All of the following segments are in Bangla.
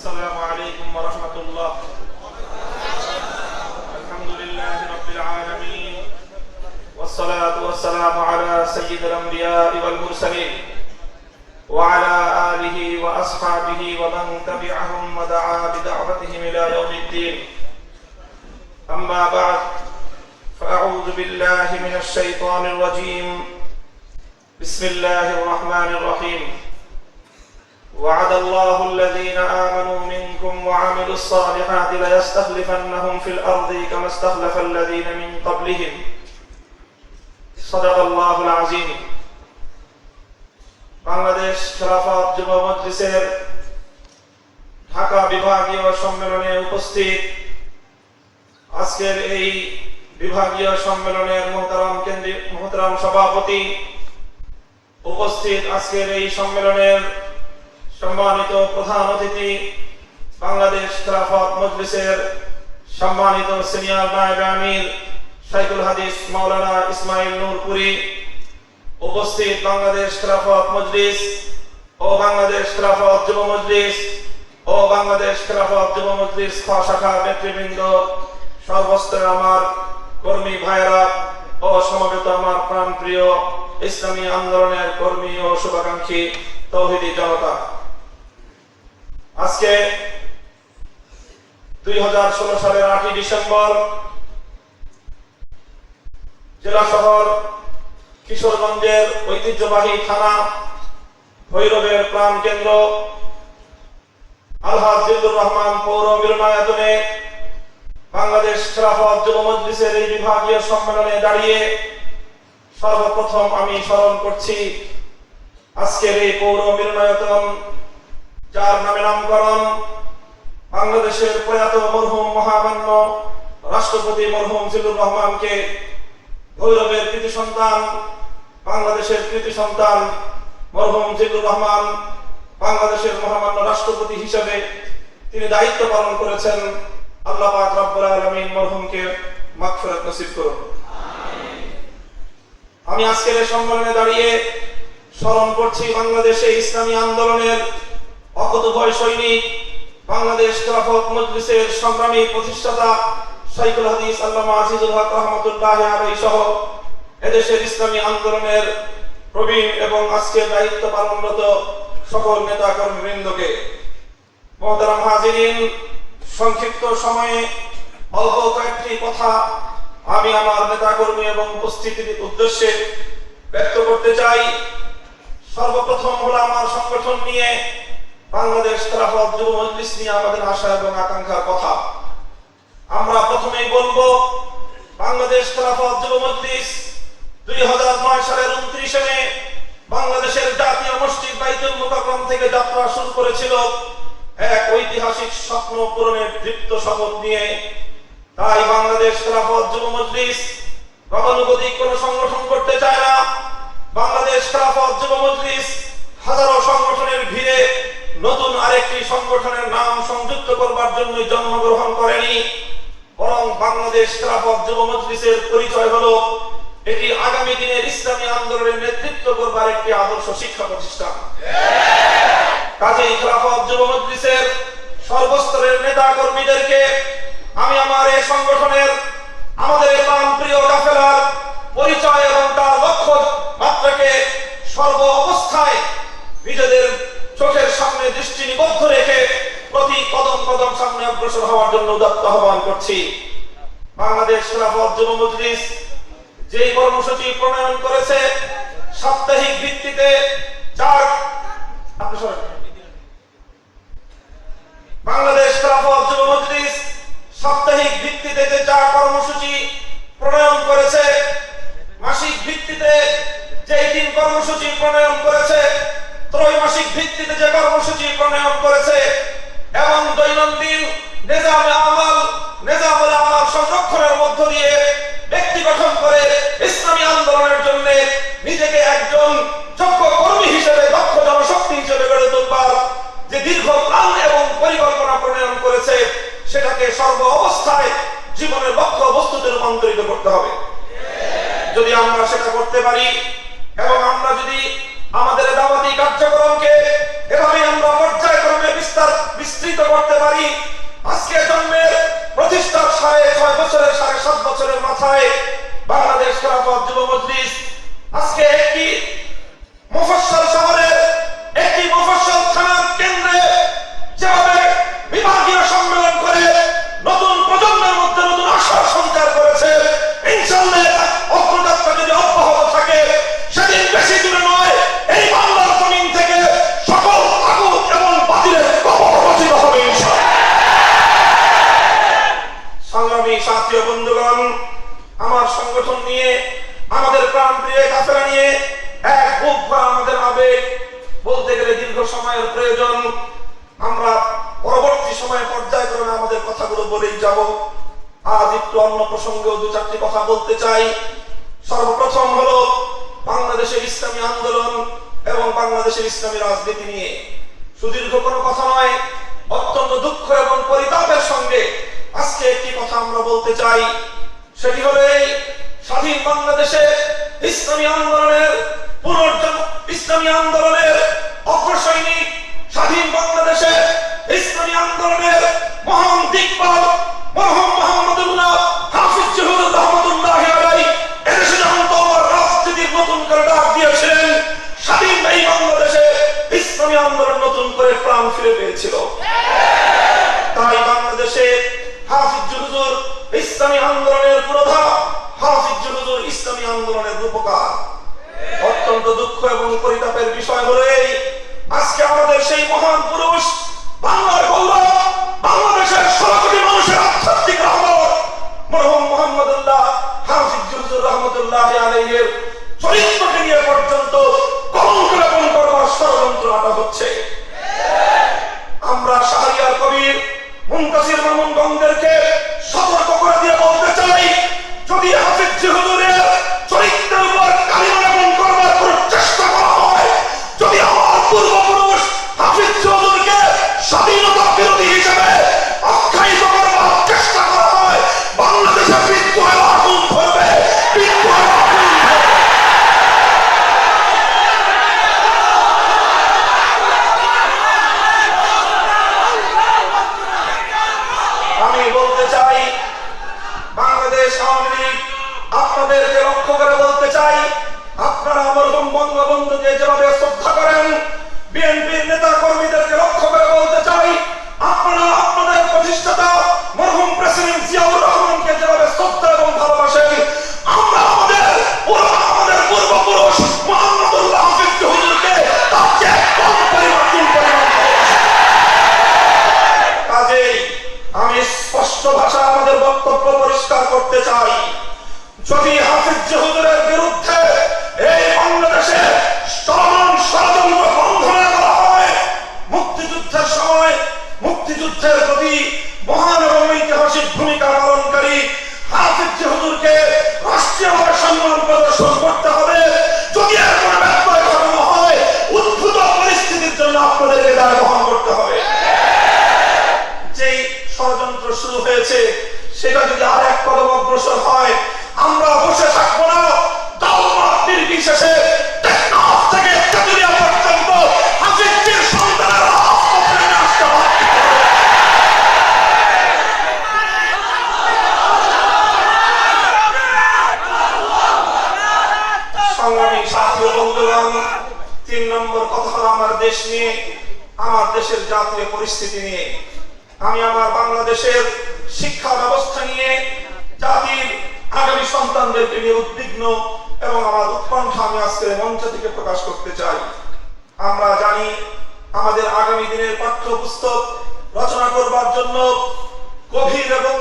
السلام عليكم ورحمة الله. الحمد لله رب العالمين. والصلاة والسلام على سيد الأنبياء والمرسلين وعلى آله وأصحابه ومن تبعهم ودعا بدعوتهم إلى يوم الدين. أما بعد فأعوذ بالله من الشيطان الرجيم. بسم الله الرحمن الرحيم. وعد الله الذين آمنوا منكم وعملوا الصالحات ليستخلفنهم في الأرض كما استخلف الذين من قبلهم صدق الله العظيم বাংলাদেশ খেলাফত যুব মজলিসের ঢাকা বিভাগীয় সম্মেলনে উপস্থিত আজকের এই বিভাগীয় সম্মেলনের মোহতারাম কেন্দ্রীয় মোহতারাম সভাপতি উপস্থিত আজকের এই সম্মেলনের সম্মানিত প্রধান অতিথি, বাংলাদেশ খেলাফত মজলিসের সম্মানিত সিনিয়র নায়েব আমির শাইখুল হাদিস মাওলানা ইসমাইল নূরপুরি, উপস্থিত বাংলাদেশ খেলাফত মজলিস ও বাংলাদেশ খেলাফত যুব মজলিস ও বাংলাদেশ খেলাফত যুব মজলিস খ শাখা নেতৃবৃন্দ সর্বস্তরে আমার কর্মী ভাইরা ও সমবেত আমার প্রাণপ্রিয় ইসলামী আন্দোলনের কর্মী ও শুভাকাঙ্ক্ষী তৌহিদি জনতা। আজকে দুই সালের আটই ডিসেম্বর জেলা শহর কিশোরগঞ্জের ঐতিহ্যবাহী থানা ভৈরবের প্রাণ কেন্দ্র। আলহাজ জিল্লুর রহমান পৌর মিলনায়তনে বাংলাদেশ খেলাফত যুব মজলিসের এই বিভাগীয় সম্মেলনে দাঁড়িয়ে সর্বপ্রথম আমি স্মরণ করছি আজকের এই পৌর মিলনায়তন যার নামে নামকরণ বাংলাদেশের প্রয়াত মরহুম মহামান্য রাষ্ট্রপতি মরহুম জিল্লুর রহমানকে ভৈরবের কৃতি সন্তান, বাংলাদেশের কৃতি সন্তান মরহুম জিল্লুর রহমান বাংলাদেশের মহামান্য রাষ্ট্রপতি হিসেবে তিনি দায়িত্ব পালন করেছেন। আল্লাহ পাক রব্বুল আলামিন মরহুমকে মাগফিরাত নসিব করুন। আমি আজকের সম্মেলনে দাঁড়িয়ে স্মরণ করছি বাংলাদেশে ইসলামী আন্দোলনের অকুতভয় সৈনিক বাংলাদেশ খেলাফত মজলিসের সংগ্রামী প্রতিষ্ঠাতা শাইখুল হাদিস আল্লামা আজিজুল হক রহমতুল্লাহ আলাই সহ এদেশের ইসলামী আন্দোলনের প্রবীণ এবং আজকের দায়িত্ব পালনরত সকল নেতা কর্মীবৃন্দকে মহতারাম হাজিরিন, সংক্ষিপ্ত সময়ে অল্প কয়েকটি কথা আমি আমার নেতা কর্মী এবং উপস্থিতির উদ্দেশ্যে ব্যক্ত করতে চাই। সর্বপ্রথম হলো আমার সংগঠন নিয়ে বাংলাদেশ খেলাফত যুব মজলিস নিয়ে আমাদের আশা এবং আকাঙ্ক্ষার কথা। আমরা প্রথমেই বলব, বাংলাদেশ খেলাফত যুব মজলিস দুই হাজার নয় সালের উনত্রিশে মে বাংলাদেশের জাতীয় মসজিদ বাইতুল মুকাররম থেকে যাত্রা শুরু করেছিল এক ঐতিহাসিক স্বপ্ন পূরণের দৃপ্ত শপথ নিয়ে। তাই বাংলাদেশ খেলাফত যুব মজলিস গতানুগতিক কোন সংগঠন করতে চায় না। বাংলাদেশ খেলাফত যুব মজলিস হাজারো সংগঠনের ভিড়ে নতুন আরেকটি সংগঠনের নাম সংযুক্ত করবার জন্য জন্মগ্রহণ করেনি। বরং বাংলাদেশ খেলাফত যুব মজলিসের পরিচয় হলো, এটি আগামী দিনের ইসলামী আন্দোলনের নেতৃত্ব করবার একটি আদর্শ শিক্ষা প্রতিষ্ঠান। কাজেই খেলাফত যুব মজলিসের সর্বস্তরের নেতা কর্মীদেরকে আমি আমার এই সংগঠনের আমাদের এই প্রিয় কাফেলার পরিচয় এবং তার লক্ষ্য মাত্রাকে সর্ব সামনে দৃষ্টি নিবদ্ধ রেখে প্রতি কদম কদম সামনে অগ্রসর হওয়ার জন্য উদাত্ত আহ্বান করছি। বাংলাদেশ খেলাফত যুব মজলিস যেই কর্মসূচি প্রণয়ন করেছে, সাপ্তাহিক ভিত্তিতে চার বাংলাদেশ খেলাফত যুব মজলিস সাপ্তাহিক ভিত্তিতে যে চার কর্মসূচি প্রণয়ন করেছে, মাসিক ভিত্তিতে যে তিন কর্মসূচি প্রণয়ন করেছে ত্রৈমাসিক ভিত্তিতে যে কর্মসূচি প্রণয়ন করেছে, এবং দৈনন্দিন নেজামে আমাল নেজামুল আমাল সংরক্ষণের মধ্য দিয়ে ব্যক্তি গঠন করে ইসলামী আন্দোলনের জন্য নিজেকে একজন যোগ্য কর্মী হিসেবে, দক্ষ জনশক্তি হিসেবে গড়ে তুলবার যে দীর্ঘ প্ল্যান এবং পরিকল্পনা প্রণয়ন করেছে, সেটাকে সর্ব অবস্থায় জীবনের লক্ষ্য বস্তুতে রূপান্তরিত করতে হবে। যদি আমরা সেটা করতে পারি বাংলাদেশের ইসলামী আন্দোলন এবং বাংলাদেশের ইসলামী রাজনীতি নিয়ে সুদীর্ঘ কোনো কথা নয়, অত্যন্ত দুঃখ এবং পরিতাপের সঙ্গে আজকে একটি কথা আমরা বলতে চাই। সেটি হলো এই, স্বাধীন বাংলাদেশে ইসলামী আন্দোলনের পুনর্জন ইসলামী আন্দোলনের অগ্রসৈনিক স্বাধীন বাংলাদেশে ইসলামী আন্দোলনের মহান দিকপাল মহান মোহাম্মদুল্লাহ প্রাণ ফিরে পেয়েছিল। তাই বাংলাদেশে হাফিজ হুজুর ইসলামী আন্দোলনের পুরোধা হাফিজ হুজুর ইসলামী আন্দোলনের রূপকার। অত্যন্ত দুঃখ এবং পরিতাপের বিষয় হলো এই, আজকে আমাদের সেই মহান পুরুষ, বাংলার গৌরব, বাংলাদেশের ষোলো কোটি মানুষের আধ্যাত্মিক রহমত, মরহুম মোহাম্মদুল্লাহ হাফিজ হুজুর রহমতুল্লাহ আলাইহির Çıkın পাঠ্যপুস্তক রচনা করবার জন্য গভীর এবং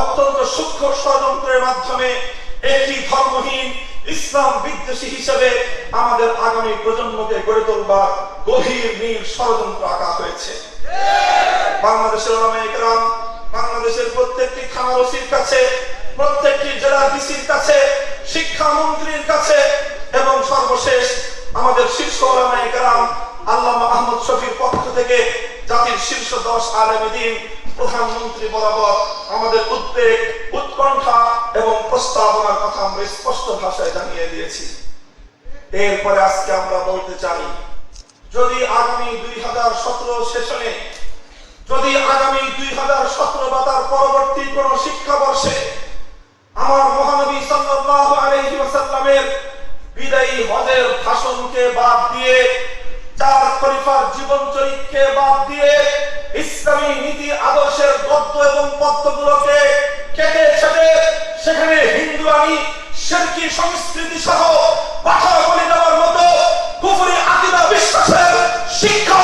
অত্যন্ত সূক্ষ্ম ষড়যন্ত্রের মাধ্যমে একটি ধর্মহীন ইসলাম বিদ্বেষী হিসেবে আমাদের আগামী প্রজন্মকে গড়ে তোলবার গভীর নীল ষড়যন্ত্র আঁকা হয়েছে। বাংলাদেশের কেরাম বাংলাদেশের প্রত্যেকটি থানার ওসির কাছে, প্রত্যেকটি জেলা ডিসির কাছে, শিক্ষামন্ত্রীর কাছে এবং সর্বশেষ আমাদের শীর্ষ ওলামায়ে কেরাম আল্লামা আহমদ শফির পক্ষ থেকে জাতির শীর্ষ দশ আলেমে দিন প্রধানমন্ত্রী বরাবর আমাদের উদ্বেগ, উৎকণ্ঠা এবং প্রস্তাবনার কথা আমরা স্পষ্ট ভাষায় জানিয়ে দিয়েছি। এরপরে আজকে আমরা বলতে চাই, যদি আগামী দুই হাজার সতেরো সেশনে, যদি আগামী দুই হাজার সতেরো বা তার পরবর্তী কোন শিক্ষাবর্ষে আমার মহানবী সাল্লাল্লাহু আলাইহি ওয়াসাল্লামের বিদায়ী হজের ভাষণকে বাদ দিয়ে চার খলিফার জীবন চরিত্রকে বাদ দিয়ে ইসলামী নীতি, আদর্শের গদ্য এবং পদ্মগুলোকে কেটে ছেটে সেখানে হিন্দু আমি শেরকি সংস্কৃতি সহ পাঠা বলে দেওয়ার মতো কুফরি আকিদা বিশ্বাসের শিক্ষা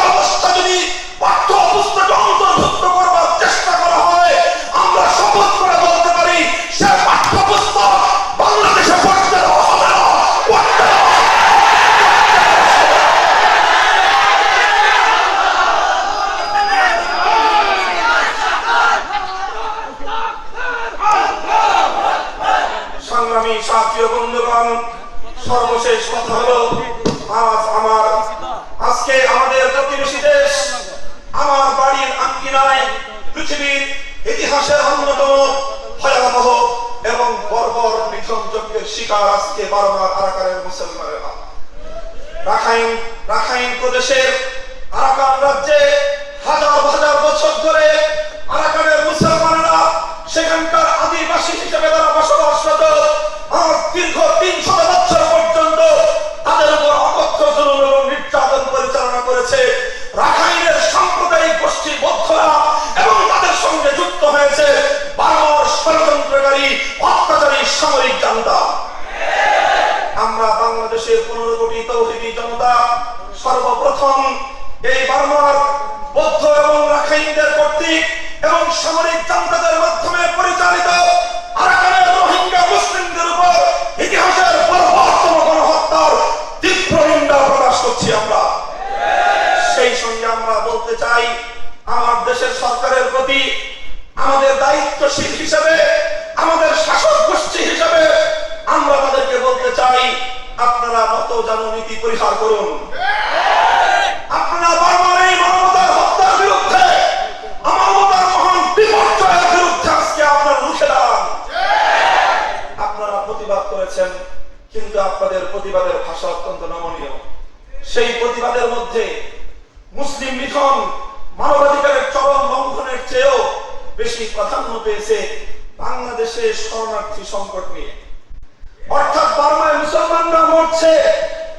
করছি আমরা। সেই সঙ্গে আমরা বলতে চাই, আমার দেশের সরকারের প্রতি আমাদের দায়িত্বশীল হিসেবে, আমাদের শাসক গোষ্ঠী হিসেবে আমরা তাদেরকে বলতে চাই, আপনারা নত নীতি পরিহার করুন। আপনারা প্রতিবাদ করেছেন, কিন্তু আপনাদের প্রতিবাদের ভাষা অত্যন্ত নমনীয়। সেই প্রতিবাদের মধ্যে মুসলিম লিখন মানবাধিকারের চরম লঙ্ঘনের চেয়েও বেশি প্রাধান্য পেয়েছে বাংলাদেশে শরণার্থী সংকট নিয়ে। অর্থাৎ বার্মায় মুসলমানরা মরছে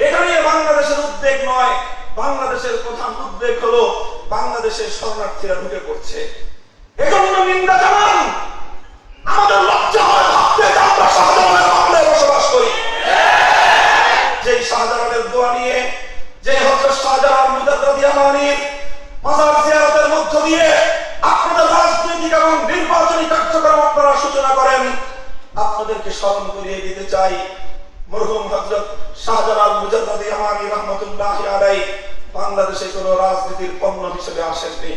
এটা নিয়ে বাংলাদেশের উদ্বেগ নয়, বাংলাদেশের প্রধান উদ্বেগ হলো বাংলাদেশের শরণার্থীরা ঢুকে পড়ছে। এজন্য নিন্দা জানান, আমাদের লজ্জা হয় ভাবতে আমরা শাহজাহানের বাংলায় বসবাস করি। যেই শাহজালালের দোয়া নিয়ে যে হজরত শাহজালাল মুজাদ্দিয়ামানির মাজার জিয়ারতের মধ্য দিয়ে আপনাদের রাজনৈতিক এবং নির্বাচনী কার্যক্রম আপনারা সূচনা করেন। আপনাদেরকে স্মরণ করিয়ে দিতে চাই, মরহুম হজরত শাহজালাল মুজাদ্দিয়ামানি রহমতুল্লাহ আলাই বাংলাদেশে কোনো রাজনীতির পণ্য হিসেবে আসেননি।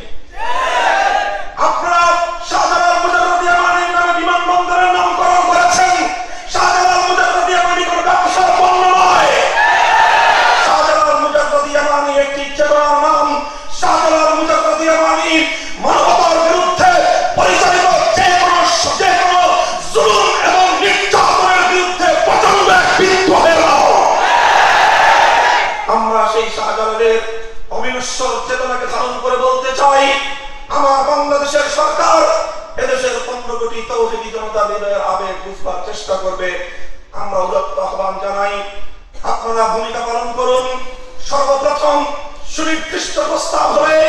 সুনির্দিষ্ট প্রস্তাব হলে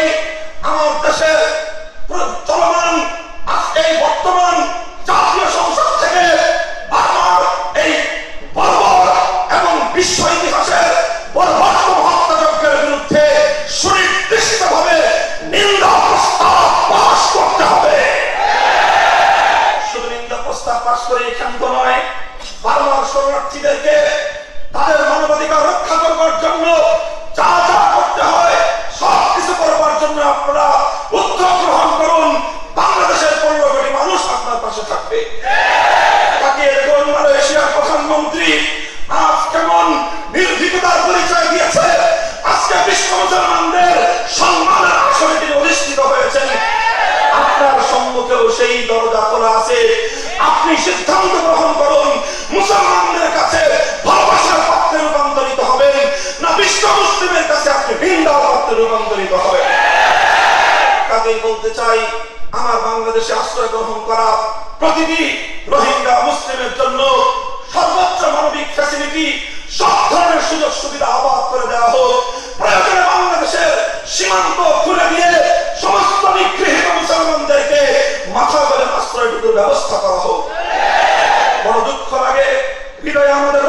আমার আশ্রয় গ্রহণ করা প্রতিটি রোহিঙ্গা মুসলিমের জন্য সর্বোচ্চ মানবিক ফ্যাসিলিটি সব ধরনের সুযোগ সুবিধা আবাদ করে দেওয়া হোক। প্রয়োজনে বাংলাদেশের সীমান্ত খুলে দিয়ে সমস্ত নিগৃহীত মুসলমানদেরকে মাথা করে আশ্রয়টুকুর ব্যবস্থা করা হোক। বড় দুঃখ লাগে হৃদয়ে আমাদের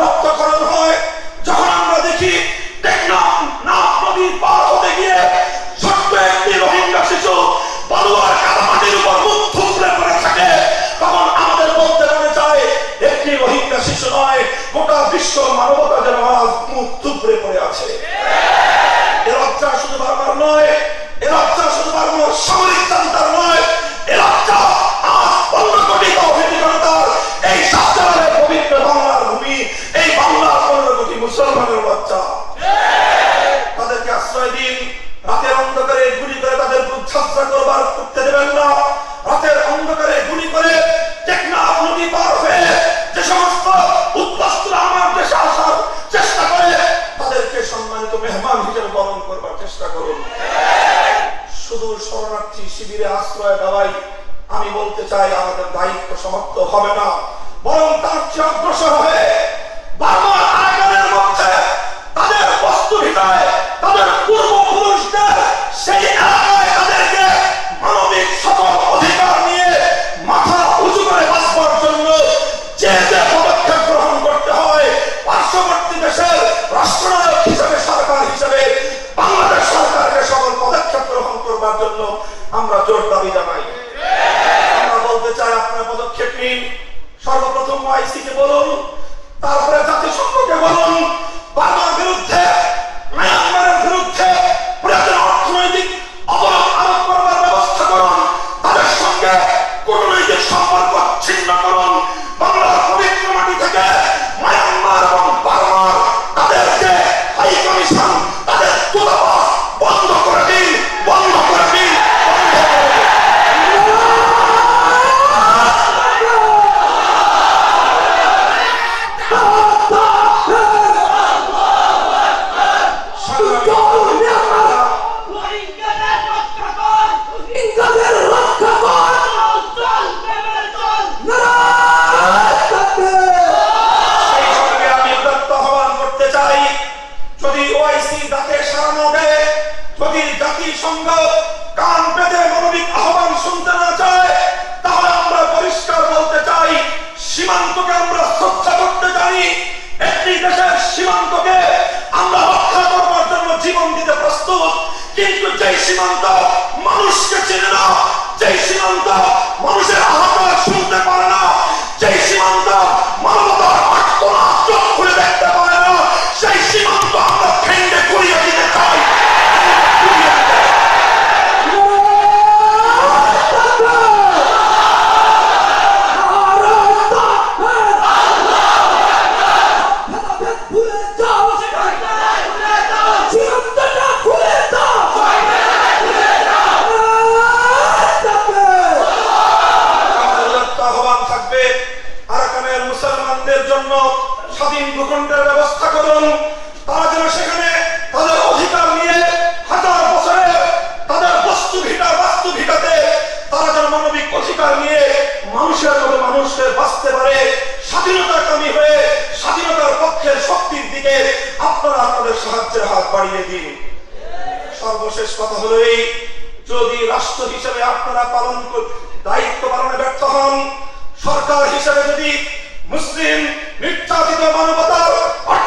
কিন্তু যেই সীমান্ত মানুষকে চেনে না যেই সীমান্ত মানুষের আহত শুনতে পারে না যেই সীমান্ত মানবতার তিন ভূখণ্ডের ব্যবস্থা করুন। তারা যেন সেখানে তাদের অধিকার নিয়ে হাজার বছরে তাদের বস্তু ভিটা বাস্তু ভিটাতে তারা যেন মানবিক অধিকার নিয়ে মানুষের মতো মানুষকে বাঁচতে পারে। স্বাধীনতার কামী হয়ে স্বাধীনতার পক্ষের শক্তির দিকে আপনারা আপনাদের সাহায্যের হাত বাড়িয়ে দিন। সর্বশেষ কথা হলো এই, যদি রাষ্ট্র হিসেবে আপনারা পালন দায়িত্ব পালনে ব্যর্থ হন, সরকার হিসেবে যদি মুসলিম मिथ्या की जो तो मानवता और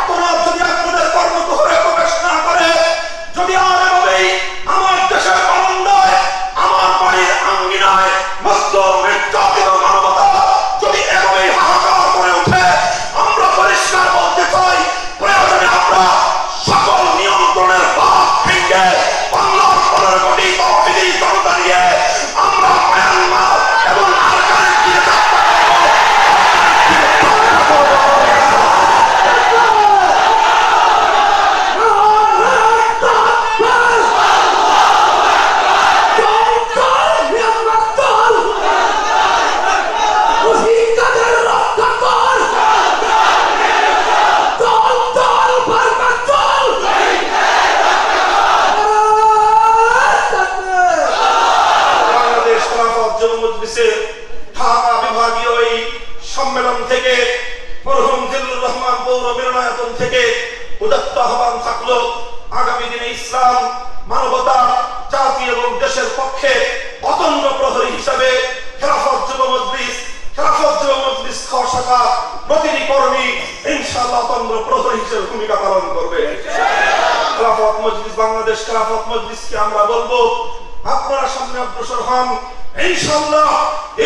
উদ্দেশ্যে ঢাকা বিভাগীয় এই সম্মেলন থেকে মরহুম জিল্লুর রহমান পৌর মিলনায়তন থেকে উদাত্ত আহ্বান থাকল, আগামী দিনে ইসলাম, মানবতা, জাতি এবং দেশের পক্ষে অতন্য প্রহরী হিসাবে খেলাফত যুব মজলিস, খেলাফত যুব মজলিস খসাকা প্রতিটি কর্মী ইনশাআল্লাহ অতন্য প্রহরী হিসেবে ভূমিকা পালন করবে। খেলাফত মজলিস, বাংলাদেশ খেলাফত মজলিসকে আমরা বলব, আপনারা সামনে অগ্রসর হন ইনশাআল্লাহ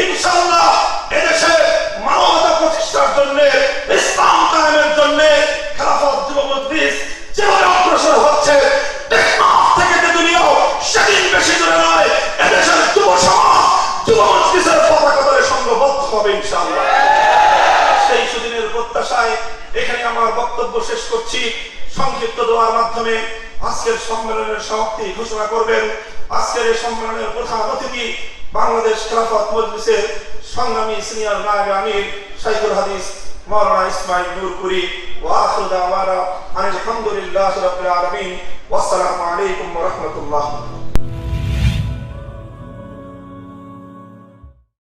ইনশাআল্লাহ, এদেশে মানবতা প্রতিষ্ঠার জন্য, ইসলাম কায়েমের জন্য খেলাফত যুব মজলিস যেভাবে অগ্রসর হচ্ছে টেকনাফ থেকে তেতুলিয়াও সেদিন বেশি দূরে নয়, এদেশের যুব সমাজ যুব পতাকা ধরে সংঘবদ্ধ হবে ইনশাআল্লাহ। সেই সুদিনের প্রত্যাশায় এখানে আমার বক্তব্য শেষ করছি। সংক্ষিপ্ত দোয়ার মাধ্যমে আজকের সম্মেলনের সমাপ্তি ঘোষণা করবেন। আজকের এই সম্মেলনের প্রধান অতিথি বাংলাদেশ খেলাফত মজলিসের সংগ্রামী সিনিয়র নায়ক আমির শাইখুল হাদিস মাওলানা ইসমাইল নূরপুরি ওয়া আখিরু দাওয়ানা আলহামদুলিল্লাহি হামদুলিল্লাহি রাব্বিল আলামিন। ওয়াসসালামু আলাইকুম ওয়া রাহমাতুল্লাহ।